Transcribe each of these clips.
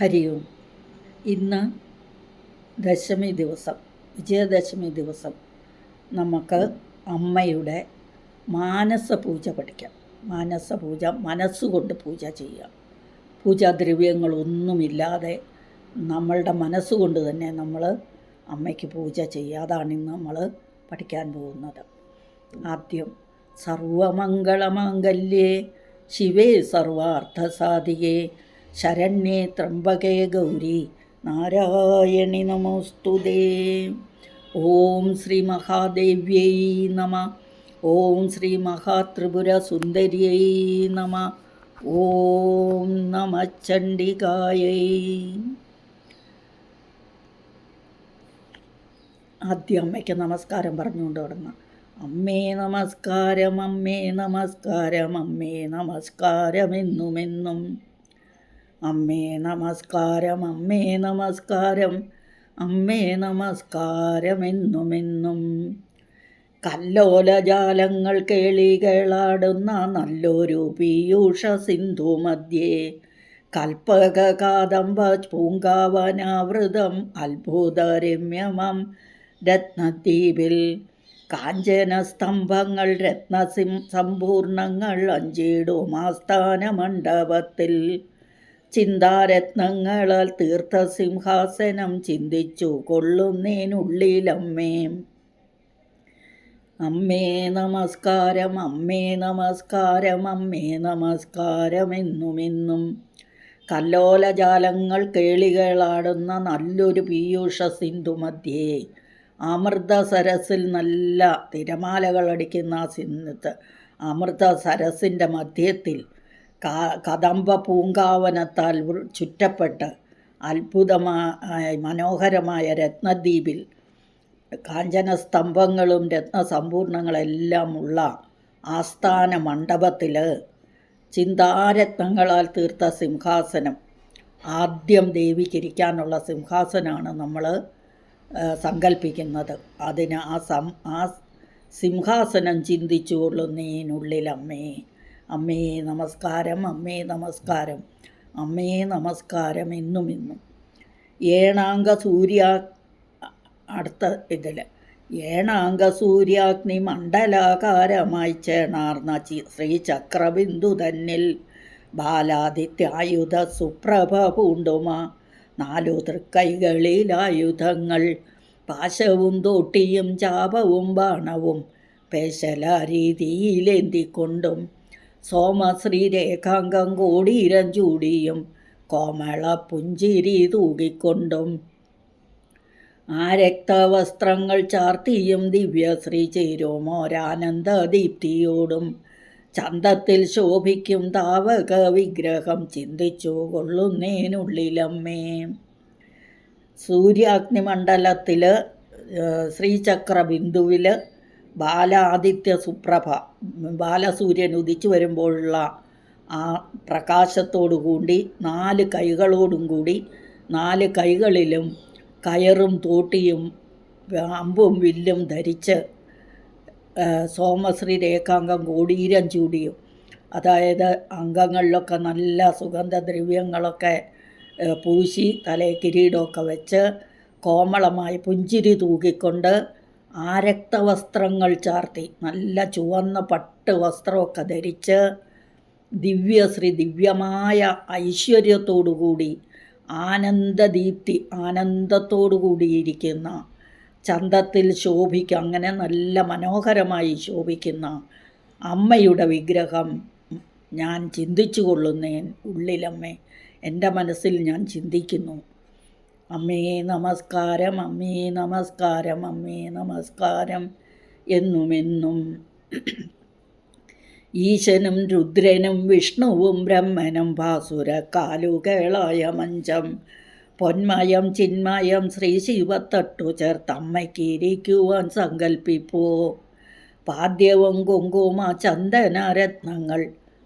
ഹരി ഓം ഇന്ന് ദശമി ദിവസം വിജയദശമി ദിവസം നമുക്ക് അമ്മയുടെ മാനസ പൂജ പഠിക്കാം. മാനസ പൂജ മനസ്സുകൊണ്ട് പൂജ ചെയ്യാം. പൂജാദ്രവ്യങ്ങളൊന്നുമില്ലാതെ നമ്മളുടെ മനസ്സുകൊണ്ട് തന്നെ നമ്മൾ അമ്മയ്ക്ക് പൂജ ചെയ്യുക ഇന്ന് നമ്മൾ പഠിക്കാൻ പോകുന്നത്. ആദ്യം സർവമംഗളമാംഗല്യേ ശിവേ സർവാർത്ഥസാധികേ ശരണ്യേ ത്രംബകേ ഗൗരി നാരായണി നമോസ്തുതേ. ഓം ശ്രീ മഹാദേവ്യൈ നമ ഓം ശ്രീ മഹാത്രിപുര സുന്ദര്യൈ നമ ഓം നമ ചണ്ഡികായൈ. ആദ്യം അമ്മയ്ക്ക് നമസ്കാരം പറഞ്ഞുകൊണ്ട് തുടങ്ങാം അമ്മേ നമസ്കാരം അമ്മേ നമസ്കാരം അമ്മേ നമസ്കാരം എന്നുമെന്നും അമ്മേ നമസ്കാരം അമ്മേ നമസ്കാരം അമ്മേ നമസ്കാരം എന്നുമെന്നും കല്ലോലജാലങ്ങൾ കേളികളാടുന്ന നല്ലൊരു പീയൂഷ സിന്ധു മധ്യേ കൽപ്പക കാദംബ പൂങ്കാവനാവൃതം അത്ഭുതരമ്യമം രത്നദ്വീപിൽ. കാഞ്ചന സ്തംഭങ്ങൾ രത്നസിം സമ്പൂർണങ്ങൾ അഞ്ചിടും ആസ്ഥാന മണ്ഡപത്തിൽ ചിന്താരത്നങ്ങളാൽ തീർത്ഥസിംഹാസനം ചിന്തിച്ചു കൊള്ളുന്നേനുള്ളിലമ്മേ. അമ്മേ നമസ്കാരം അമ്മേ നമസ്കാരം അമ്മേ നമസ്കാരം എന്നുമെന്നും കല്ലോലജാലങ്ങൾ കേളികളാടുന്ന നല്ലൊരു പീയൂഷ സിന്ധു മധ്യേ അമൃത സരസിൽ നല്ല ആ സിന്ധത്ത് അമൃത സരസിന്റെ മധ്യത്തിൽ കദംബ പൂങ്കാവനത്താൽ ചുറ്റപ്പെട്ട് അത്ഭുതമായ മനോഹരമായ രത്നദ്വീപിൽ കാഞ്ചന സ്തംഭങ്ങളും രത്നസമ്പൂർണങ്ങളെല്ലാം ഉള്ള ആസ്ഥാന മണ്ഡപത്തിൽ ചിന്താരത്നങ്ങളാൽ തീർത്ത സിംഹാസനം. ആദ്യം ദേവിക്കിരിക്കാനുള്ള സിംഹാസനമാണ് നമ്മൾ സങ്കല്പിക്കുന്നത് അതിന് ആ സം ആ സിംഹാസനം ചിന്തിച്ചു കൊള്ളുന്നതിനുള്ളിൽ അമ്മേ അമ്മേ നമസ്കാരം അമ്മേ നമസ്കാരം. അമ്മേ നമസ്കാരം എന്നും ഇന്നും ഏണാംഗ സൂര്യ അടുത്ത ഇതിൽ ഏണാംഗ സൂര്യാഗ്നി മണ്ഡലാകാരമായി ചേണാർന്ന ശ്രീചക്രബിന്ദു തന്നിൽ ബാലാദിത്യായുധ സുപ്രഭ പൂണ്ടുമ. നാലു തൃക്കൈകളിലായുധങ്ങൾ പാശവും തോട്ടിയും ചാപവും ബാണവും പേശല രീതിയിലേന്തിക്കൊണ്ടും സോമശ്രീരേഖാംഗം കൂടി ചൂടിയും കോമള പുഞ്ചിരി തൂകിക്കൊണ്ടും. ആ രക്തവസ്ത്രങ്ങൾ ചാർത്തിയും ദിവ്യശ്രീ ചേരുമോരാനന്ദ ദീപ്തിയോടും ചന്തത്തിൽ ശോഭിക്കും താവക വിഗ്രഹം ചിന്തിച്ചു കൊള്ളുന്നേനുള്ളിലമ്മേ. സൂര്യാഗ്നിമണ്ഡലത്തിൽ ശ്രീചക്രബിന്ദുവിൽ ബാലാദിത്യ സുപ്രഭ ബാലസൂര്യൻ ഉദിച്ചു വരുമ്പോഴുള്ള ആ പ്രകാശത്തോടു കൂടി നാല് കൈകളോടും കൂടി നാല് കൈകളിലും കയറും തോട്ടിയും അമ്പും വില്ലും ധരിച്ച് സോമശ്രീ രേഖാംഗം കോടീരം ചൂടിയും അതായത് അംഗങ്ങളിലൊക്കെ നല്ല സുഗന്ധദ്രവ്യങ്ങളൊക്കെ പൂശി തലേ കിരീടമൊക്കെ വെച്ച് കോമളമായി പുഞ്ചിരി തൂകിക്കൊണ്ട് ആരക്തവസ്ത്രങ്ങൾ ചാർത്തി. നല്ല ചുവന്ന പട്ട് വസ്ത്രമൊക്കെ ധരിച്ച് ദിവ്യശ്രീ ദിവ്യമായ ഐശ്വര്യത്തോടുകൂടി ആനന്ദദീപ്തി ആനന്ദത്തോടു കൂടിയിരിക്കുന്ന ചന്തത്തിൽ ശോഭിക്കും അങ്ങനെ നല്ല മനോഹരമായി ശോഭിക്കുന്ന അമ്മയുടെ വിഗ്രഹം ഞാൻ ചിന്തിച്ചു കൊള്ളുന്നേൻ ഉള്ളിലമ്മേ. എന്റെ മനസ്സിൽ ഞാൻ ചിന്തിക്കുന്നു. അമ്മേ നമസ്കാരം അമ്മേ നമസ്കാരം അമ്മേ നമസ്കാരം എന്നുമെന്നും. ഈശനും രുദ്രനും വിഷ്ണുവും ബ്രഹ്മനും വാസുര കാലുകളായ മഞ്ചം പൊന്മയം ചിന്മയം ശ്രീ ശിവത്തട്ടു ചേർത്തമ്മയ്ക്ക് ഇരിക്കുവാൻ സങ്കൽപ്പിപ്പോ. പാദ്യവും കുങ്കുമ ചന്ദന രത്നങ്ങൾ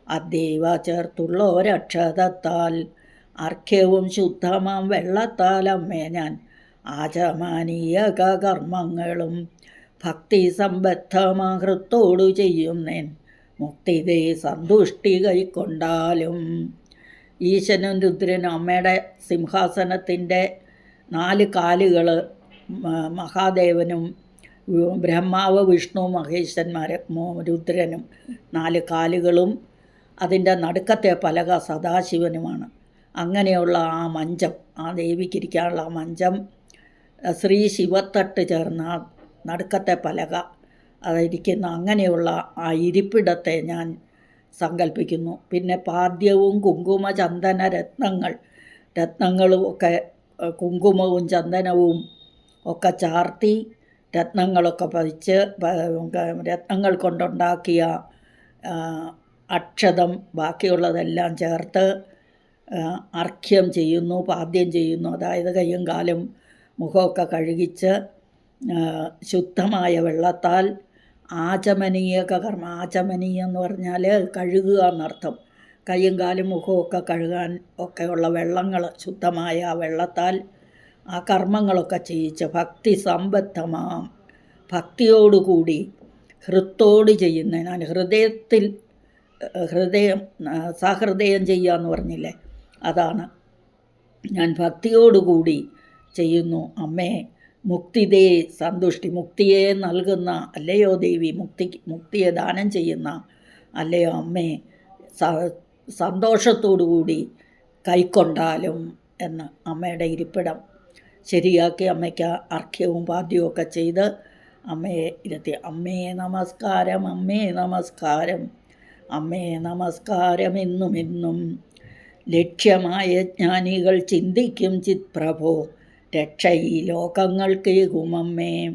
അദ്ദേവ ചേർത്തുള്ളൊരക്ഷതത്താൽ അർഘ്യവും ശുദ്ധമാം വെള്ളത്താലമ്മേ ഞാൻ. ആചമാനീയ കർമ്മങ്ങളും ഭക്തി സമ്പദ്ധമാഹൃത്തോടു ചെയ്യുന്നേൻ. മുക്തിതേ സന്തുഷ്ടി കൈക്കൊണ്ടാലും ഈശനും രുദ്രനും അമ്മയുടെ സിംഹാസനത്തിന്റെ നാല് കാലുകൾ മഹാദേവനും ബ്രഹ്മാവ് വിഷ്ണു മഹേശ്വരന്മാരെ രുദ്രനും നാല് കാലുകളും അതിന്റെ നടുക്കത്തെ പലക സദാശിവനുമാണ്. അങ്ങനെയുള്ള ആ മഞ്ചം ആ ദേവിക്കിരിക്കാനുള്ള ആ മഞ്ചം ശ്രീ ശിവത്തട്ട് ചേർന്ന നടുക്കത്തെ പലക അതിരിക്കുന്ന അങ്ങനെയുള്ള ആ ഇരിപ്പിടത്തെ ഞാൻ സങ്കല്പിക്കുന്നു പിന്നെ പാദ്യവും കുങ്കുമ ചന്ദന രത്നങ്ങൾ രത്നങ്ങളും ഒക്കെ കുങ്കുമവും ചന്ദനവും ഒക്കെ ചാർത്തി രത്നങ്ങളൊക്കെ പതിച്ച് രത്നങ്ങൾ കൊണ്ടുണ്ടാക്കിയ അക്ഷതം ബാക്കിയുള്ളതെല്ലാം ചേർത്ത് അർഘ്യം ചെയ്യുന്നു പാദ്യം ചെയ്യുന്നു. അതായത് കയ്യും കാലും മുഖമൊക്കെ കഴുകിച്ച് ശുദ്ധമായ വെള്ളത്താൽ ആചമനീയക കർമ്മ. ആചമനീയം എന്ന് പറഞ്ഞാൽ കഴുകുക എന്നർത്ഥം. കയ്യും കാലും മുഖമൊക്കെ കഴുകാൻ ഒക്കെയുള്ള വെള്ളങ്ങൾ ശുദ്ധമായ ആ വെള്ളത്താൽ ആ കർമ്മങ്ങളൊക്കെ ചെയ്യിച്ച് ഭക്തി സമ്പദ്ധമാം. ഭക്തിയോടുകൂടി ഹൃത്തോട് ചെയ്യുന്ന ഹൃദയത്തിൽ ഹൃദയം സഹൃദയം ചെയ്യുക എന്ന് പറഞ്ഞില്ലേ? അതാണ്. ഞാൻ ഭക്തിയോടുകൂടി ചെയ്യുന്നു അമ്മേ. മുക്തിദേ സന്തുഷ്ടി. മുക്തിയെ നൽകുന്ന അല്ലയോ ദേവി? മുക്തി മുക്തിയെ ദാനം ചെയ്യുന്ന അല്ലയോ അമ്മേ. സ സന്തോഷത്തോടുകൂടി കൈക്കൊണ്ടാലും എന്ന് അമ്മയുടെ ഇരിപ്പിടം. ശരിയാക്കി അമ്മയ്ക്ക് അർഘ്യവും പാദ്യവും ഒക്കെ ചെയ്ത് അമ്മയെ ഇരുത്തി. അമ്മേ നമസ്കാരം അമ്മേ നമസ്കാരം. അമ്മേ നമസ്കാരം എന്നും എന്നും ലക്ഷ്യമായ ജ്ഞാനികൾ ചിന്തിക്കും ചിത്പ്രഭോ. രക്ഷ ഈ ലോകങ്ങൾക്ക് കുമമ്മേ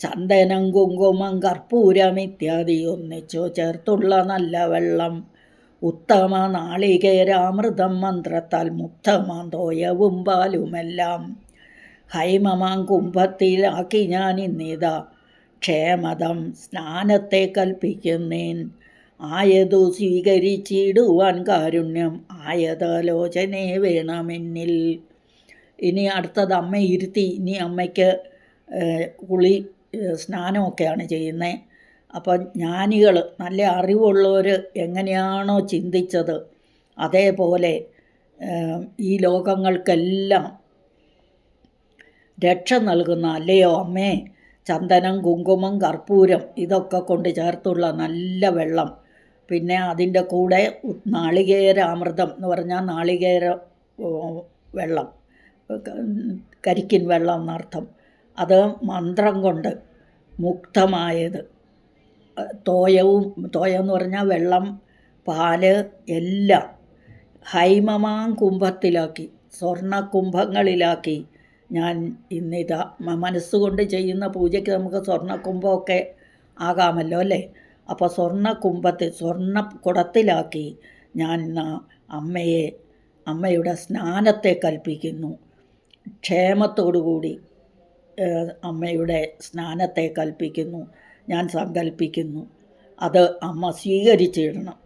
ചന്ദനം കുങ്കുമം കർപ്പൂരം ഇത്യാദി ഒന്നിച്ചോ ചേർത്തുള്ള നല്ല വെള്ളം. ഉത്തമ നാളികേരാമൃതം മന്ത്രത്താൽ മുക്തമാം തോയവും പാലുമെല്ലാം. ഹൈമമാം കുംഭത്തിലാക്കി ഞാൻ ഇന്നിതാ. ക്ഷേമതം സ്നാനത്തെ കൽപ്പിക്കുന്നേൻ. ആയതു സ്വീകരിച്ചിടുവാൻ കാരുണ്യം. ആയതാലോചനേ വേണമെന്നിൽ. ഇനി അടുത്തത് അമ്മ ഇരുത്തി ഇനി അമ്മയ്ക്ക് കുളി സ്നാനമൊക്കെയാണ് ചെയ്യുന്നത് അപ്പം ജ്ഞാനികൾ നല്ല അറിവുള്ളവർ എങ്ങനെയാണോ ചിന്തിച്ചത് അതേപോലെ ഈ ലോകങ്ങൾക്കെല്ലാം രക്ഷ നൽകുന്ന അല്ലയോ അമ്മേ? ചന്ദനം കുങ്കുമം കർപ്പൂരം ഇതൊക്കെ കൊണ്ട് ചേർത്തുള്ള നല്ല വെള്ളം. പിന്നെ അതിന്റെ കൂടെ നാളികേര അമൃതം എന്ന് പറഞ്ഞാൽ നാളികേര വെള്ളം കരിക്കിൻ വെള്ളം എന്നർത്ഥം. അത് മന്ത്രം കൊണ്ട് മുക്തമായത്. തോയവും തോയം എന്ന് പറഞ്ഞാൽ വെള്ളം പാൽ എല്ലാം ഹൈമമാം കുംഭത്തിലാക്കി സ്വർണ കുംഭങ്ങളിലാക്കി ഞാൻ ഇന്നിതാ മനസ്സുകൊണ്ട് ചെയ്യുന്ന പൂജയ്ക്ക് നമുക്ക് സ്വർണ കുംഭമൊക്കെ ആകാമല്ലോ അല്ലേ? അപ്പോൾ സ്വർണ കുംഭത്തിൽ സ്വർണ കുടത്തിലാക്കി ഞാൻ അമ്മയെ അമ്മയുടെ സ്നാനത്തെ കൽപ്പിക്കുന്നു. ക്ഷേമത്തോടുകൂടി കൂടി അമ്മയുടെ സ്നാനത്തെ കൽപ്പിക്കുന്നു. ഞാൻ സങ്കല്പിക്കുന്നു അത് അമ്മ സ്വീകരിച്ചിടണം.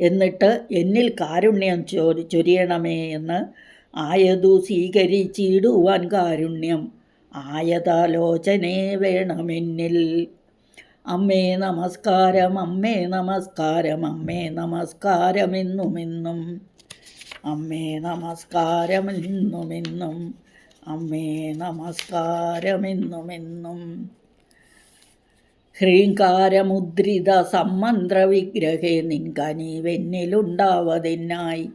എന്നിട്ട് എന്നിൽ കാരുണ്യം ചൊരി ചൊരിയണമേ എന്ന് ആയതു സ്വീകരിച്ചിടുവാൻ കാരുണ്യം. ആയതാലോചനേ വേണമെന്നിൽ. അമ്മേ നമസ്കാരം അമ്മേ നമസ്കാരം അമ്മേ നമസ്കാരം ഇന്നുമിന്നും അമ്മേ നമസ്കാരം ഇന്നുമിന്നും അമ്മേ നമസ്കാരം നമസ്കാരമെന്നുമെന്നും. ഹ്രീങ്കാരമുദ്രിത സമ്മന്ത്ര വിഗ്രഹേ നിൻകനീവെന്നിലുണ്ടാവതിനായി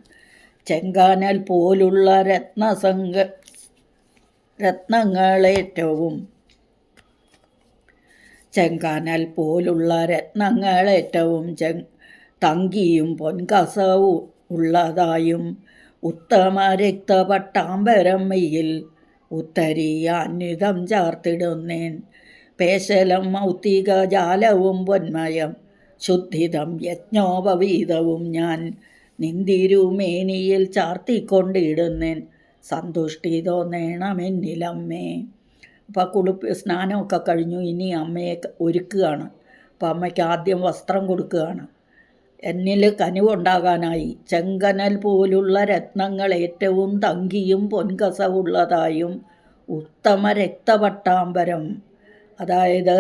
ചെങ്കാനൽ പോലുള്ള രത്നസംഘ രത്നങ്ങളേറ്റവും ചെങ്കാനൽ പോലുള്ള രത്നങ്ങളേറ്റവും ചെ തങ്കിയും പൊൻകസവും ഉള്ളതായും ഉത്തമ രക്തപട്ടാമ്പരം മെയ്യിൽ ഉത്തരീയാന്വിതം ചാർത്തിടുന്നേൻ. പേശലം മൗത്തിക ജാലവും പൊന്മയം ശുദ്ധിതം യജ്ഞോപവീതവും ഞാൻ നിന്തിരുമേനിയിൽ ചാർത്തിക്കൊണ്ടിടുന്നേൻ. സന്തുഷ്ടി തോന്നേണമെന്നിലമ്മേ. അപ്പോൾ കുളിപ്പ് സ്നാനമൊക്കെ കഴിഞ്ഞു. ഇനി അമ്മയെ ഒരുക്കുകയാണ്. അപ്പോൾ അമ്മയ്ക്ക് ആദ്യം വസ്ത്രം കൊടുക്കുകയാണ്. എന്നിൽ കനിവുണ്ടാകാനായി. ചെങ്കനൽ പോലുള്ള രത്നങ്ങൾ ഏറ്റവും തങ്കിയും പൊൻകസവുള്ളതായും ഉത്തമ രക്തപട്ടാമ്പരം. അതായത്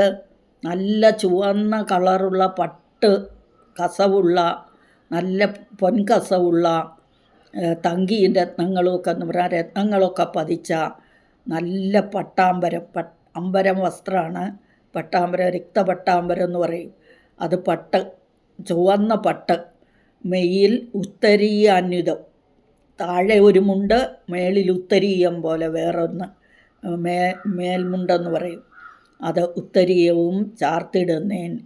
നല്ല ചുവന്ന കളറുള്ള പട്ട് കസവുള്ള നല്ല പൊൻകസവുള്ള തങ്കിയും രത്നങ്ങളും ഒക്കെ എന്ന് പറഞ്ഞാൽ രത്നങ്ങളൊക്കെ പതിച്ച നല്ല പട്ടാമ്പരം പട്ട് അമ്പരം വസ്ത്രമാണ് പട്ടാമ്പരം രക്തപട്ടാമ്പരം എന്ന് പറയും. അത് പട്ട് ചുവന്ന പട്ട്. മെയ്യിൽ ഉത്തരീയാന്യുതം താഴെ ഒരു മുണ്ട് മേളിൽ ഉത്തരീയം പോലെ വേറൊന്ന് മേ മേൽമുണ്ടെന്ന് പറയും. അത് ഉത്തരീയവും ചാർത്തിടുന്നേൻ.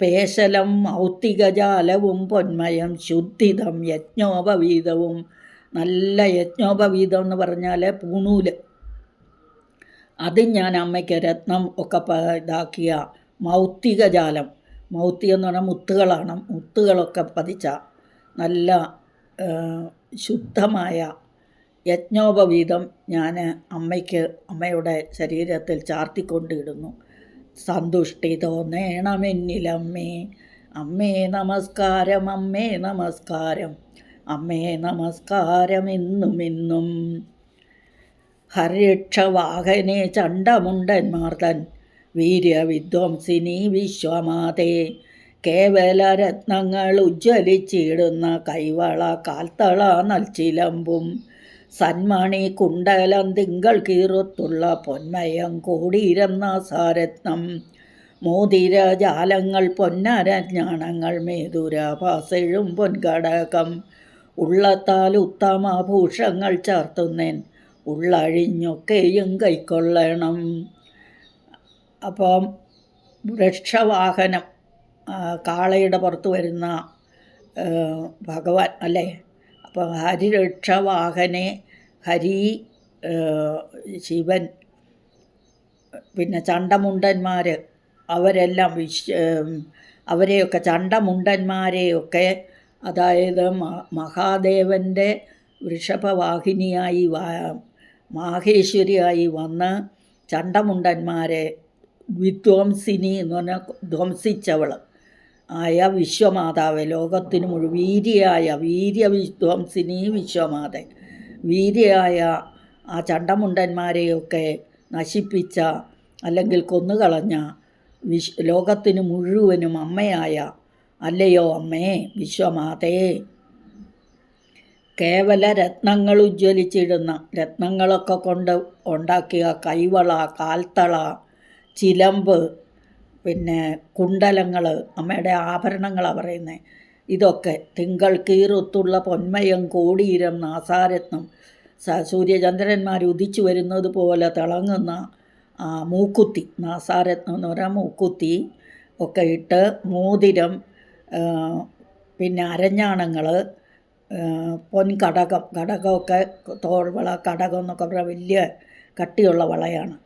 പേശലം ഔത്തികജാലവും പൊന്മയം ശുദ്ധിതം യജ്ഞോപവീതവും. നല്ല യജ്ഞോപവീതം എന്ന് പറഞ്ഞാൽ പൂണൂൽ. അത് ഞാൻ അമ്മയ്ക്ക് രത്നം ഒക്കെ ഇതാക്കിയ മൗത്തികജാലം. മൗത്തി എന്ന് പറഞ്ഞാൽ മുത്തുകളാണ്. മുത്തുകളൊക്കെ പതിച്ച നല്ല ശുദ്ധമായ യജ്ഞോപവീതം ഞാൻ അമ്മയ്ക്ക് അമ്മയുടെ ശരീരത്തിൽ ചാർത്തിക്കൊണ്ടിടുന്നു. സന്തുഷ്ടി തോന്നേണമെന്നിലമ്മേ അമ്മേ നമസ്കാരം അമ്മേ നമസ്കാരം അമ്മേ നമസ്കാരം എന്നും എന്നും ഹരിക്ഷവാഹനെ ചണ്ടമുണ്ടന്മാർ തൻ വീര്യവിധ്വംസിനി വിശ്വമാതേ. കേവലരത്നങ്ങൾ ഉജ്ജ്വലിച്ചിടുന്ന കൈവള കാൽത്തള നൽച്ചിലമ്പും സന്മണി കുണ്ടലം തിങ്കൾ കീറുത്തുള്ള പൊന്മയം കോടീരം നാസാരത്നം മോതിരജാലങ്ങൾ പൊന്നരജ്ഞാനങ്ങൾ മേതുരാഭാസഴും പൊൻകടകം. ഉള്ളത്താൽ ഉത്തമാഭൂഷങ്ങൾ ചാർത്തുന്നേൻ ഉള്ളഴിഞ്ഞൊക്കെയും കൈക്കൊള്ളണം. അപ്പം വൃക്ഷവാഹനം കാളയുടെ പുറത്ത് വരുന്ന ഭഗവാൻ അല്ലേ? അപ്പം ഹരിരക്ഷവാഹനെ ഹരി ശിവൻ പിന്നെ ചണ്ടമുണ്ടന്മാർ അവരെല്ലാം വിശ് അവരെയൊക്കെ ചണ്ടമുണ്ടന്മാരെയൊക്കെ അതായത് മഹാദേവന്റെ വൃഷഭവാഹിനിയായി മാഹേശ്വരിയായി വന്ന് ചണ്ടമുണ്ടന്മാരെ വിധ്വംസിനി എന്ന് പറഞ്ഞാൽ ധ്വംസിച്ചവൾ. ആയ വിശ്വമാതാവ് ലോകത്തിന് മുഴുവൻ വീര്യായ വിധ്വംസിനി വിശ്വമാത വീര്യായ ആ ചണ്ടമുണ്ടന്മാരെയൊക്കെ നശിപ്പിച്ച അല്ലെങ്കിൽ കൊന്നുകളഞ്ഞ വിശ് ലോകത്തിന് മുഴുവനും അമ്മയായ അല്ലയോ അമ്മേ വിശ്വമാതേ. കേവല രത്നങ്ങൾ ഉജ്ജ്വലിച്ചിടുന്ന രത്നങ്ങളൊക്കെ കൊണ്ട് ഉണ്ടാക്കിയ കൈവള കാൽത്തള ചിലമ്പ് പിന്നെ കുണ്ടലങ്ങൾ അമ്മയുടെ ആഭരണങ്ങളാണ് പറയുന്നത് ഇതൊക്കെ തിങ്കൾ കീറുത്തുള്ള പൊന്മയം കോടീരം നാസാരത്നം സൂര്യചന്ദ്രന്മാർ ഉദിച്ചു വരുന്നത് പോലെ തിളങ്ങുന്ന മൂക്കുത്തി നാസാരത്നം എന്ന് പറയാൻ മൂക്കുത്തി ഒക്കെ ഇട്ട് മോതിരം പിന്നെ അരഞ്ഞാണങ്ങൾ പൊൻകടകം കടകമൊക്കെ തോൾവള കടകം എന്നൊക്കെ പറഞ്ഞാൽ വലിയ കട്ടിയുള്ള വളയാണ്.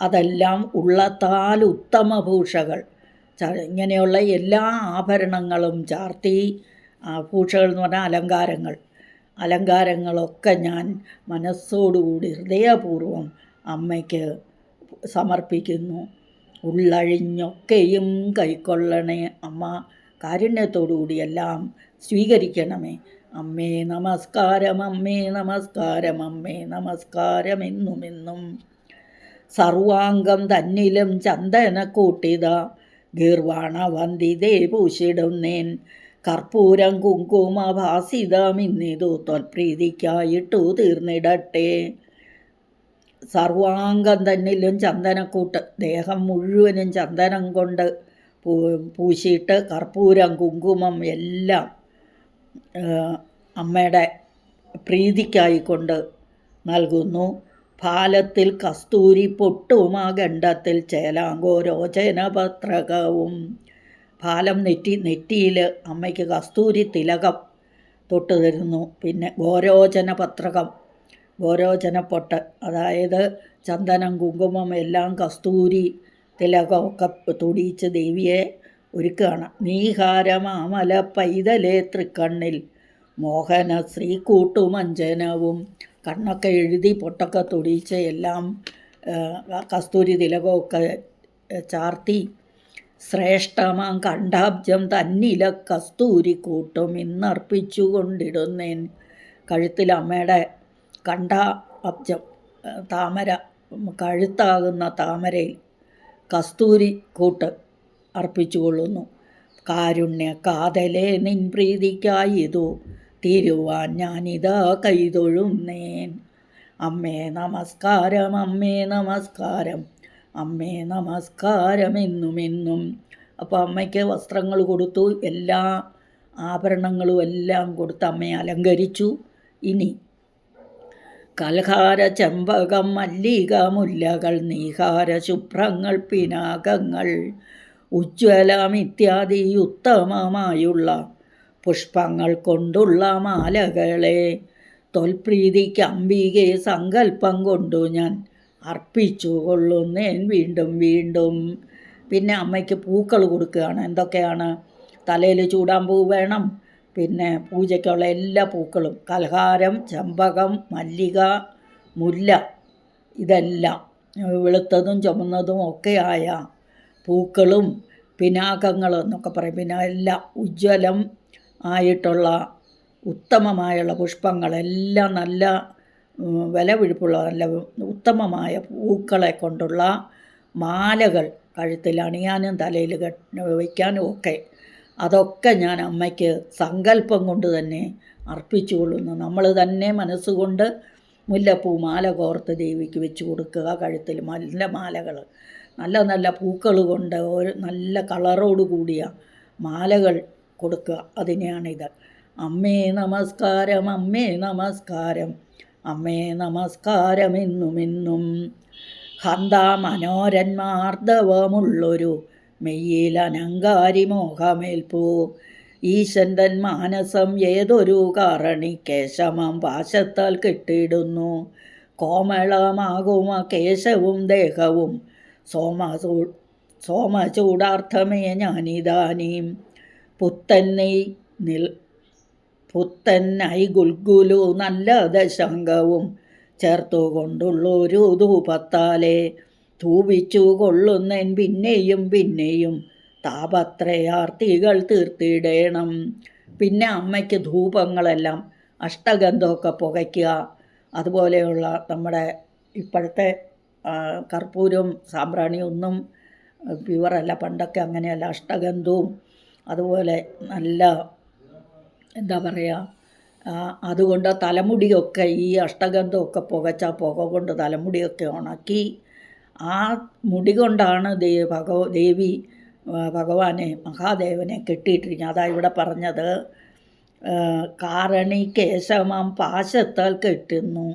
അതെല്ലാം ഉള്ളത്താൽ ഉത്തമഭൂഷകൾ ഇങ്ങനെയുള്ള എല്ലാ ആഭരണങ്ങളും ചാർത്തി ഭൂഷകൾ എന്ന് പറഞ്ഞാൽ അലങ്കാരങ്ങൾ. അലങ്കാരങ്ങളൊക്കെ ഞാൻ മനസ്സോടുകൂടി ഹൃദയപൂർവം അമ്മയ്ക്ക് സമർപ്പിക്കുന്നു. ഉള്ളഴിഞ്ഞൊക്കെയും കൈക്കൊള്ളണേ അമ്മ. കാരുണ്യത്തോടുകൂടി എല്ലാം സ്വീകരിക്കണമേ. അമ്മേ നമസ്കാരം അമ്മേ നമസ്കാരം അമ്മേ നമസ്കാരം എന്നുമെന്നും എന്നും സർവാംഗം തന്നിലും ചന്ദന കൂട്ടിത ഗീർവാണ വന്ദിതേ പൂശിടുന്നേൻ. കർപ്പൂരം കുങ്കുമ ഭാസിതമിന്നിതു തൊൽപ്രീതിക്കായിട്ടു തീർന്നിടട്ടെ. സർവാംഗം തന്നിലും ചന്ദനക്കൂട്ട്. ദേഹം മുഴുവനും ചന്ദനം കൊണ്ട് പൂശിയിട്ട് കർപ്പൂരം കുങ്കുമം എല്ലാം അമ്മയുടെ പ്രീതിക്കായിക്കൊണ്ട് നൽകുന്നു. ഫാലത്തിൽ കസ്തൂരി പൊട്ടും ആ ഗണ്ഡത്തിൽ ചേലാങ്കോരോചന പത്രകവും ഫാലം നെറ്റി നെറ്റിയിൽ അമ്മയ്ക്ക് കസ്തൂരി തിലകം തൊട്ട് തരുന്നു. പിന്നെ ഗോരോചന പത്രകം ഗോരോചന പൊട്ട് അതായത് ചന്ദനം കുങ്കുമം എല്ലാം കസ്തൂരി തിലകമൊക്കെ തുടിയിച്ച് ദേവിയെ ഒരുക്കുകയാണ് നീഹാരമാമല പൈതലേ തൃക്കണ്ണിൽ. മോഹന ശ്രീ കൂട്ടുമഞ്ജനവും കണ്ണൊക്കെ എഴുതി പൊട്ടൊക്കെ തൊടിച്ച് എല്ലാം കസ്തൂരി തിലകമൊക്കെ ചാർത്തി. ശ്രേഷ്ഠമാം കണ്ടാബ്ജം തന്നില കസ്തൂരി കൂട്ടും ഇന്നർപ്പിച്ചു കൊണ്ടിടുന്നേൻ. കഴുത്തിൽ അമ്മയുടെ അബ്ജം താമര കഴുത്താകുന്ന താമരയിൽ കസ്തൂരി കൂട്ട്. അർപ്പിച്ചുകൊള്ളുന്നു. കാരുണ്യ കാതലേ നിൻ പ്രീതിക്കായിതു തിരുവാൻ ഞാനിതാ കൈതൊഴുന്നേൻ. അമ്മേ നമസ്കാരം അമ്മേ നമസ്കാരം. അമ്മേ നമസ്കാരം എന്നും എന്നും. അപ്പോൾ അമ്മയ്ക്ക് വസ്ത്രങ്ങൾ കൊടുത്തു എല്ലാ ആഭരണങ്ങളും എല്ലാം കൊടുത്ത് അമ്മയെ അലങ്കരിച്ചു. ഇനി കൽഹാര ചെമ്പകം മല്ലിക മുല്ലകൾ നീഹാര ശുഭ്രങ്ങൾ പിനാകങ്ങൾ ഉജ്ജ്വലം ഇത്യാദി ഉത്തമമായുള്ള പുഷ്പങ്ങൾ കൊണ്ടുള്ള മാലകളെ. തൊൽപ്രീതിക്ക് അംബികെ സങ്കല്പം കൊണ്ടു ഞാൻ അർപ്പിച്ചു കൊള്ളുന്നേൻ വീണ്ടും വീണ്ടും. പിന്നെ അമ്മയ്ക്ക് പൂക്കൾ കൊടുക്കുകയാണ്. എന്തൊക്കെയാണ്? തലയിൽ ചൂടാൻ പൂ വേണം. പിന്നെ പൂജയ്ക്കുള്ള എല്ലാ പൂക്കളും. കൽഹാരം ചെമ്പകം മല്ലിക മുല്ല. ഇതെല്ലാം വെളുത്തതും ചുമന്നതും ഒക്കെയായ പൂക്കളും പിനാകങ്ങളും എന്നൊക്കെ പറയും. പിന്നെ എല്ലാം ഉജ്ജ്വലം ആയിട്ടുള്ള ഉത്തമമായുള്ള പുഷ്പങ്ങളെല്ലാം നല്ല ഉം, വില പിടിപ്പുള്ള നല്ല ഉത്തമമായ പൂക്കളെ കൊണ്ടുള്ള മാലകൾ കഴുത്തിൽ അണിയാനും തലയിൽ വയ്ക്കാനും ഒക്കെ. അതൊക്കെ ഞാൻ അമ്മയ്ക്ക് സങ്കല്പം കൊണ്ട് തന്നെ അർപ്പിച്ചു കൊള്ളുന്നു. നമ്മൾ തന്നെ മനസ്സുകൊണ്ട് മുല്ലപ്പൂ മാല കോർത്ത് ദേവിക്ക് വെച്ച് കൊടുക്കുക കഴുത്തിൽ നല്ല മാലകൾ. നല്ല നല്ല പൂക്കൾ കൊണ്ട് ഒരു നല്ല കളറോട് കൂടിയ മാലകൾ കൊടുക്കുക. അതിനെയാണിത്. അമ്മേ നമസ്കാരം അമ്മേ നമസ്കാരം അമ്മേ നമസ്കാരം ഇന്നും ഇന്നും ഹന്ത മനോരന്മാർദ്ദവമുള്ളൊരു മെയ്യിൽ അനങ്കാരി മോഹമേൽപ്പൂ. ഈശന്തൻ മാനസം ഏതൊരു കാരണി കേശമം പാശത്താൽ കെട്ടിയിടുന്നു. കോമളമാകുമ കേശവും ദേഹവും സോമസൂ സോമചൂടാർത്ഥമേ ഞാനിതാനീം. പുത്തന്നൈ നിൽ പുത്തന്നൈ ഗുൽഗുലു നല്ല ദശങ്കവും ചേർത്തുകൊണ്ടുള്ളൊരു ധൂപത്താലെ. ധൂപിച്ചു കൊള്ളുന്നൻ പിന്നെയും പിന്നെയും താപത്രയാർത്തികൾ തീർത്തിടേണം. പിന്നെ അമ്മയ്ക്ക് ധൂപങ്ങളെല്ലാം അഷ്ടഗന്ധമൊക്കെ പുകയ്ക്കുക. അതുപോലെയുള്ള നമ്മുടെ ഇപ്പോഴത്തെ കർപ്പൂരവും സാമ്പ്രാണിയും ഒന്നും പ്യുവറല്ല. പണ്ടൊക്കെ അങ്ങനെയല്ല. അഷ്ടഗന്ധവും അതുപോലെ നല്ല എന്താ പറയുക അതുകൊണ്ട് തലമുടിയൊക്കെ ഈ അഷ്ടഗന്ധമൊക്കെ പുകച്ച പുക കൊണ്ട് തലമുടിയൊക്കെ ഉണക്കി ആ മുടി കൊണ്ടാണ് ദേ ഭഗവ ദേവി ഭഗവാനെ മഹാദേവനെ കെട്ടിയിട്ടിരിക്കുന്നത്. അതാ ഇവിടെ പറഞ്ഞത് കാരണി കേശവം പാശത്താൽ കെട്ടുന്നു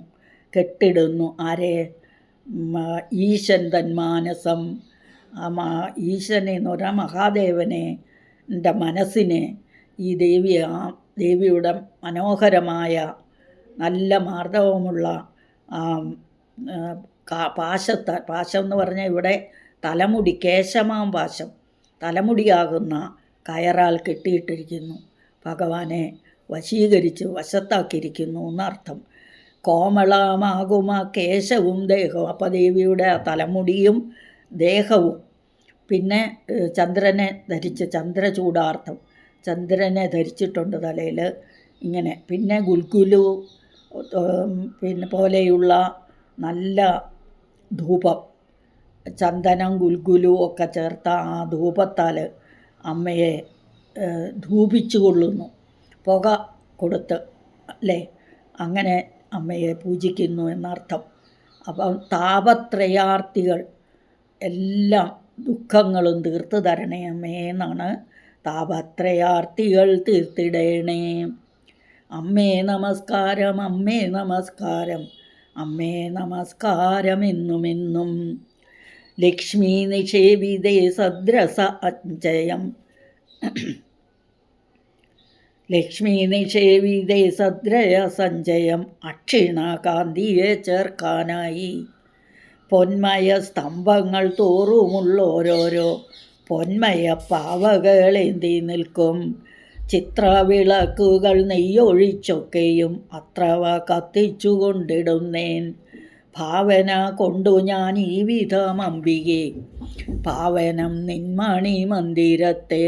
കെട്ടിടുന്നു. ആരെ? ഈശൻ തൻ മാനസം. ഈശനെ എന്ന് പറഞ്ഞാൽ മഹാദേവനെ എന്റെ മനസ്സിനെ ഈ ദേവി ആ ദേവിയുടെ മനോഹരമായ നല്ല മാർദ്ദവമുള്ള പാശത്ത പാശം എന്ന് പറഞ്ഞാൽ ഇവിടെ തലമുടി കേശമാം പാശം തലമുടിയാകുന്ന കയറാൽ കെട്ടിയിട്ടിരിക്കുന്നു. ഭഗവാനെ വശീകരിച്ച് വശത്താക്കിയിരിക്കുന്നു എന്നർത്ഥം. കോമളമാകുമ കേശവും ദേഹവും. അപ്പം ദേവിയുടെ ആ തലമുടിയും ദേഹവും. പിന്നെ ചന്ദ്രനെ ധരിച്ച് ചന്ദ്രചൂടാർത്ഥം ചന്ദ്രനെ ധരിച്ചിട്ടുണ്ട് തലയിൽ ഇങ്ങനെ. പിന്നെ ഗുൽഗുലു പിന്നെ പോലെയുള്ള നല്ല ധൂപം. ചന്ദനം ഗുൽഗുലു ഒക്കെ ചേർത്ത ആ ധൂപത്താൽ അമ്മയെ ധൂപിച്ചു കൊള്ളുന്നു. പുക കൊടുത്ത് അല്ലേ? അങ്ങനെ അമ്മയെ പൂജിക്കുന്നു എന്നർത്ഥം. അപ്പം താപത്രയാർത്ഥികൾ എല്ലാം ദുഃഖങ്ങളും തീർത്ത് തരണേ അമ്മേ എന്നാണ് താപത്രയാർത്ഥികൾ തീർത്തിടേണേ. അമ്മേ നമസ്കാരം അമ്മേ നമസ്കാരം അമ്മേ നമസ്കാരം എന്നുമെന്നും എന്നും. ലക്ഷ്മി നിഷേവിതേ സദ്രസ അഞ്ജയം. ലക്ഷ്മി നിഷേവിതേ സദ്രയ സഞ്ജയം അക്ഷിണകാന്തിയെ ചേർക്കാനായി. പൊന്മയ സ്തംഭങ്ങൾ തോറുമുള്ളോരോരോ പൊന്മയ പാവകളേന്തി നിൽക്കും. ചിത്രവിളക്കുകൾ നെയ്യൊഴിച്ചൊക്കെയും അത്രവ കത്തിച്ചു കൊണ്ടിടുന്നേൻ ഭാവന കൊണ്ടു ഞാൻ ഈ വിധം അമ്പികെ. പാവനം നിന്മണി മന്ദിരത്തെ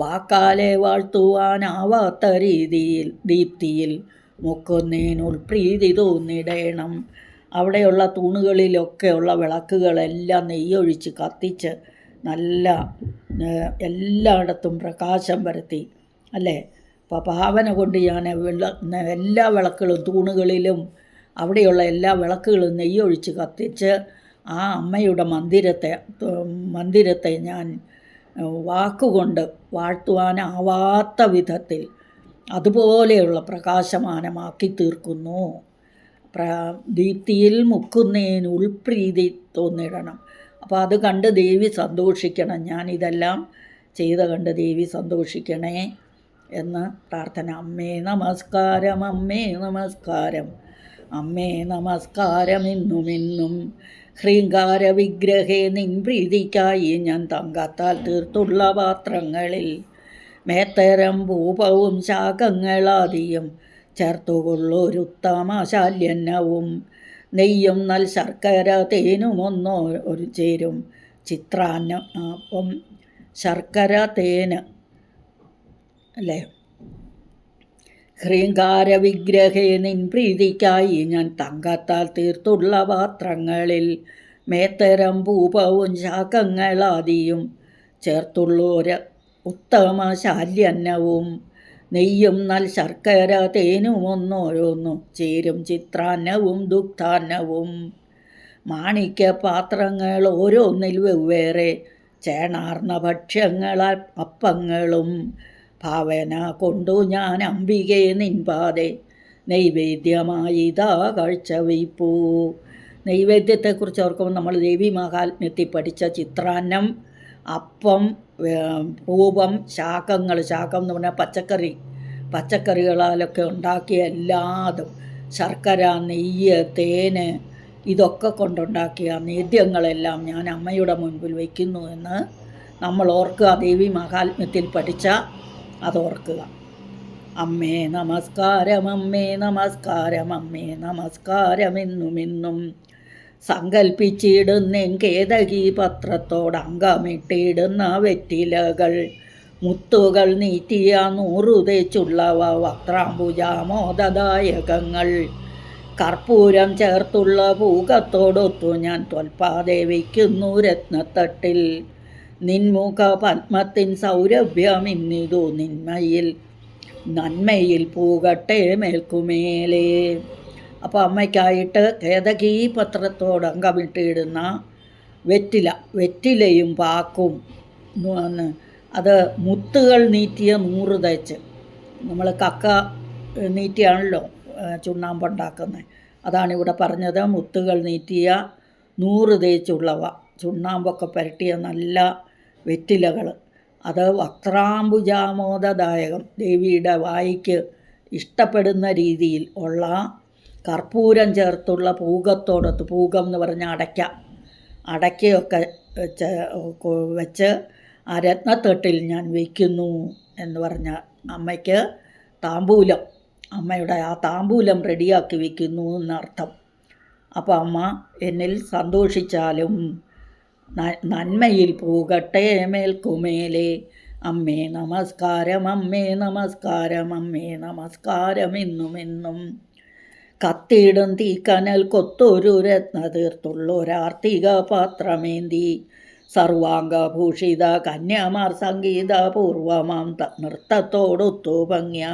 വാക്കാലെ വാഴ്ത്തുവാനാവാത്ത രീതിയിൽ ദീപ്തിയിൽ മുക്കുന്നേനുൾ പ്രീതി തോന്നിടേണം. അവിടെയുള്ള തൂണുകളിലൊക്കെയുള്ള വിളക്കുകളെല്ലാം നെയ്യൊഴിച്ച് കത്തിച്ച് നല്ല എല്ലായിടത്തും പ്രകാശം വരുത്തി അല്ലേ? അപ്പോൾ ഭാവന കൊണ്ട് ഞാൻ എല്ലാ വിളക്കുകളും തൂണുകളിലും അവിടെയുള്ള എല്ലാ വിളക്കുകളും നെയ്യൊഴിച്ച് കത്തിച്ച് ആ അമ്മയുടെ മന്ദിരത്തെ മന്ദിരത്തെ ഞാൻ വാക്കുകൊണ്ട് വാഴ്ത്തുവാനാവാത്ത വിധത്തിൽ അതുപോലെയുള്ള പ്രകാശമാനമാക്കി തീർക്കുന്നു ദീപ്തിയിൽ മുക്കുന്നേൻ ഉൾപ്രീതി തോന്നിടണം. അപ്പോൾ അത് കണ്ട് ദേവി സന്തോഷിക്കണം. ഞാനിതെല്ലാം ചെയ്ത കണ്ട് ദേവി സന്തോഷിക്കണേ എന്ന് പ്രാർത്ഥന. അമ്മേ നമസ്കാരം അമ്മേ നമസ്കാരം. അമ്മേ നമസ്കാരം ഇന്നും ഹ്രീങ്കാര വിഗ്രഹേ നിൻ പ്രീതിക്കായി ഞാൻ തങ്കത്താൽ തീർത്തുള്ള പാത്രങ്ങളിൽ മേത്തരം ഭൂപവും ശാഖങ്ങളാദിയും ചേർത്തുകൊള്ളൊരുത്തമാശാല്യന്നവും നെയ്യും നൽ ശർക്കര തേനുമൊന്നോ ഒരു ചേരും ചിത്രാന്നപ്പം ശർക്കര തേന്. അല്ലേ? ഹ്രീങ്കാര വിഗ്രഹേ നിൻ പ്രീതിക്കായി ഞാൻ തങ്കത്താൽ തീർത്തുള്ള പാത്രങ്ങളിൽ മേത്തരം പൂപവും ശാഖങ്ങളാദിയും ചേർത്തുള്ളൊരു ഉത്തമ ശാല്യന്നവും നെയ്യും നൽ ശർക്കര തേനും ഒന്നോരോന്നു ചേരും ചിത്രാന്നവും ദുഗ്ധാന്നവും. മാണിക്യ പാത്രങ്ങൾ ഓരോന്നിൽ വെവ്വേറെ ചേണാർന്ന ഭക്ഷ്യങ്ങളാൽ അപ്പങ്ങളും ഭാവന കൊണ്ടു ഞാൻ അംബികെ നിൻപാതെ നൈവേദ്യമായി ഇതാ കാഴ്ചവയ്പ്പൂ നൈവേദ്യത്തെക്കുറിച്ച് ഓർക്കുമ്പോൾ നമ്മൾ ദേവി മഹാത്മ്യത്തിൽ പഠിച്ച ചിത്രാന്നം അപ്പം പൂപം ശാഖങ്ങൾ ശാഖം എന്ന് പറഞ്ഞാൽ പച്ചക്കറി പച്ചക്കറികളാലൊക്കെ ഉണ്ടാക്കിയ എല്ലാതും ശർക്കര നെയ്യ് തേന് ഇതൊക്കെ കൊണ്ടുണ്ടാക്കിയ നേദ്യങ്ങളെല്ലാം ഞാൻ അമ്മയുടെ മുൻപിൽ വയ്ക്കുന്നു എന്ന് നമ്മൾ ഓർക്കുക. ദേവി മഹാത്മ്യത്തിൽ പഠിച്ച അതോർക്കുക. അമ്മേ നമസ്കാരം അമ്മേ നമസ്കാരം അമ്മേ നമസ്കാരം എന്നുമെന്നും സങ്കൽപ്പിച്ചിടുന്നേൻ കേതകി പത്രത്തോട് അങ്കമിട്ടിടുന്ന വെറ്റിലകൾ. മുത്തുകൾ നീറ്റിയ നൂറു തേച്ചുള്ളവ വക്രാംബുജാമോദദായകങ്ങൾ കർപ്പൂരം ചേർത്തുള്ള പൂകത്തോടൊത്തു ഞാൻ തൊൽപ്പാതെ വയ്ക്കുന്നു രത്നത്തട്ടിൽ. നിൻമുഖ പത്മത്തിൻ സൗരഭ്യമിന്നിതു നിന്മയിൽ. നന്മയിൽ പൂകട്ടെ മേൽക്കുമേലേ. അപ്പോൾ അമ്മയ്ക്കായിട്ട് കേതകീ പത്രത്തോട് അങ്കമിട്ടിടുന്ന വെറ്റില വെറ്റിലയും പാക്കും അത് മുത്തുകൾ നീറ്റിയ നൂറ് തേച്ച്. നമ്മൾ കക്ക നീറ്റിയാണല്ലോ ചുണ്ണാമ്പുണ്ടാക്കുന്നത് അതാണ് ഇവിടെ പറഞ്ഞത് മുത്തുകൾ നീറ്റിയ നൂറ് തേച്ചുള്ളവ. ചുണ്ണാമ്പൊക്കെ പുരട്ടിയ നല്ല വെറ്റിലകൾ അത് വക്രാംബുജാമോദദായകം ദേവിയുടെ വായിക്ക് ഇഷ്ടപ്പെടുന്ന രീതിയിൽ ഉള്ള കർപ്പൂരം ചേർത്തുള്ള പൂകത്തോടൊത്ത് പൂകം എന്ന് പറഞ്ഞാൽ അടയ്ക്ക. അടയ്ക്കയൊക്കെ വെച്ച് വെച്ച് ആ രത്നത്തെട്ടിൽ ഞാൻ വയ്ക്കുന്നു എന്ന് പറഞ്ഞ അമ്മയ്ക്ക് താമ്പൂലം. അമ്മയുടെ ആ താമ്പൂലം റെഡിയാക്കി വയ്ക്കുന്നു എന്നർത്ഥം. അപ്പോൾ അമ്മ എന്നിൽ സന്തോഷിച്ചാലും നന്മയിൽ പോകട്ടെ മേൽക്കുമേലെ അമ്മേ നമസ്കാരം അമ്മേ നമസ്കാരം അമ്മേ നമസ്കാരം എന്നും എന്നും. കത്തിയിടും തീക്കനൽ കൊത്തൊരു രത്ന തീർത്തുള്ളൊരാർത്തിക പാത്രമേന്തി. സർവാംഗഭൂഷിത കന്യാമാർ സംഗീത പൂർവമാം നൃത്തത്തോടൊത്തു ഭംഗ്യ.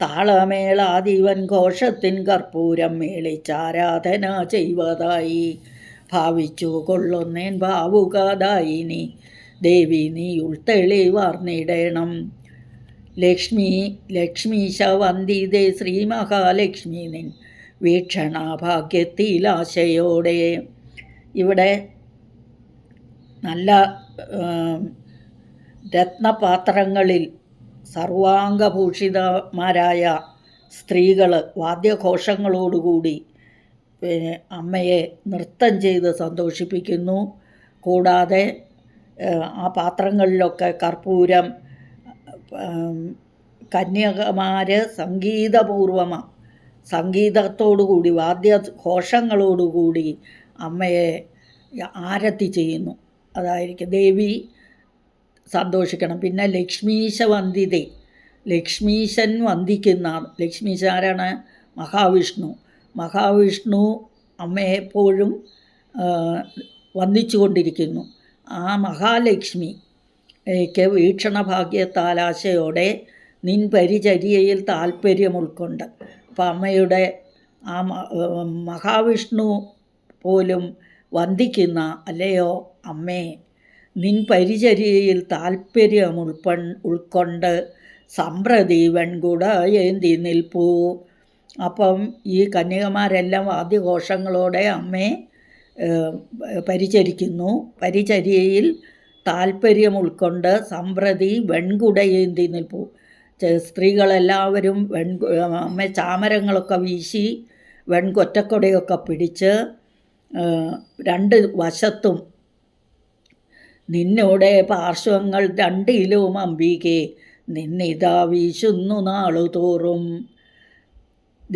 താളമേളാദിവൻ ഘോഷത്തിൻ കർപ്പൂരം മേളിച്ചാരാധന ചെയ്വതായി. ഭാവിച്ചു കൊള്ളൊന്നേൻ ഭാവുകാതായിനി ദേവി നീ ഉൾത്തെളിവാർന്നിടണം ലക്ഷ്മി ലക്ഷ്മീശ വന്ദിതേ ശ്രീ മഹാലക്ഷ്മി നിൻ വീക്ഷണാഭാഗ്യത്തിലാശയോടെ ഇവിടെ നല്ല രത്നപാത്രങ്ങളിൽ സർവാംഗഭൂഷിതമാരായ സ്ത്രീകൾ വാദ്യഘോഷങ്ങളോടുകൂടി അമ്മയെ നൃത്തം ചെയ്ത് സന്തോഷിപ്പിക്കുന്നു. കൂടാതെ ആ പാത്രങ്ങളിലൊക്കെ കർപ്പൂരം കന്യകമാർ സംഗീതപൂർവമാണ് സംഗീതത്തോടുകൂടി വാദ്യഘോഷങ്ങളോടുകൂടി അമ്മയെ ആരത്തി ചെയ്യുന്നു. അതായിരിക്കും ദേവി സന്തോഷിക്കണം. പിന്നെ ലക്ഷ്മീശ വന്ദിതേ ലക്ഷ്മീശൻ വന്ദിക്കുന്ന ലക്ഷ്മീശ ആരാണ്? മഹാവിഷ്ണു. മഹാവിഷ്ണു അമ്മയെപ്പോഴും വന്ദിച്ചുകൊണ്ടിരിക്കുന്നു. വന്ദിച്ചു ആ മഹാലക്ഷ്മി ക്ക് വീക്ഷണഭാഗ്യത്താലാശയോടെ നിൻ പരിചര്യയിൽ താല്പര്യം ഉൾക്കൊണ്ട് അപ്പം അമ്മയുടെ ആ മഹാവിഷ്ണു പോലും വന്ദിക്കുന്ന അല്ലയോ അമ്മേ നിൻ പരിചര്യയിൽ താല്പര്യം ഉൾപ്പൺ ഉൾക്കൊണ്ട് സമ്പ്രതി വെൺകുട ഏന്തി നിൽപ്പൂ. അപ്പം ഈ കന്യകമാരെല്ലാം വാദ്യഘോഷങ്ങളോടെ അമ്മയെ പരിചരിക്കുന്നു. പരിചര്യയിൽ താല്പര്യം ഉൾക്കൊണ്ട് സമ്പ്രതി വെൺകുടയേന്തി നിൽപ്പൂ. സ്ത്രീകളെല്ലാവരും വെൺ അമ്മ ചാമരങ്ങളൊക്കെ വീശി വെൺകൊറ്റക്കൊടയൊക്കെ പിടിച്ച് രണ്ട് വശത്തും നിന്നോടെ പാർശ്വങ്ങൾ രണ്ടിലും അമ്പികെ. നിന്നിതാ വീശുന്നു നാളു തോറും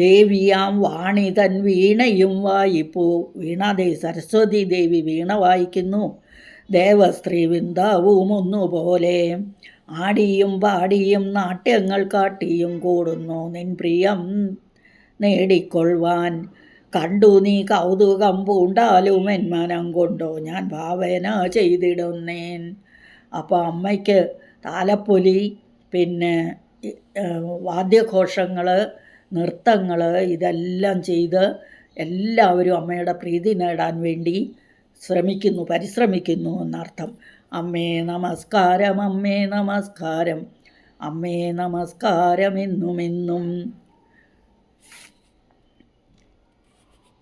ദേവിയാം വാണി തൻ വീണയും വായിപ്പൂ. വീണാദേ സരസ്വതി ദേവി വീണ വായിക്കുന്നു. ദേവസ്ത്രീ വൃന്ദാവും ഒന്നുപോലെ. ആടിയും പാടിയും നാട്യങ്ങൾ കാട്ടിയും കൂടുന്നു നിൻ പ്രിയം നേടിക്കൊള്ളുവാൻ. കണ്ടു നീ കൗതുകം പൂണ്ടാലും എൻ മനം കൊണ്ടോ ഞാൻ ഭാവന ചെയ്തിടുന്നേൻ. അപ്പോൾ അമ്മയ്ക്ക് താലപ്പൊലി പിന്നെ വാദ്യഘോഷങ്ങൾ നൃത്തങ്ങൾ ഇതെല്ലാം ചെയ്ത് എല്ലാവരും അമ്മയുടെ പ്രീതി നേടാൻ വേണ്ടി ശ്രമിക്കുന്നു പരിശ്രമിക്കുന്നു എന്നർത്ഥം. അമ്മേ നമസ്കാരം അമ്മേ നമസ്കാരം അമ്മേ നമസ്കാരം എന്നും എന്നും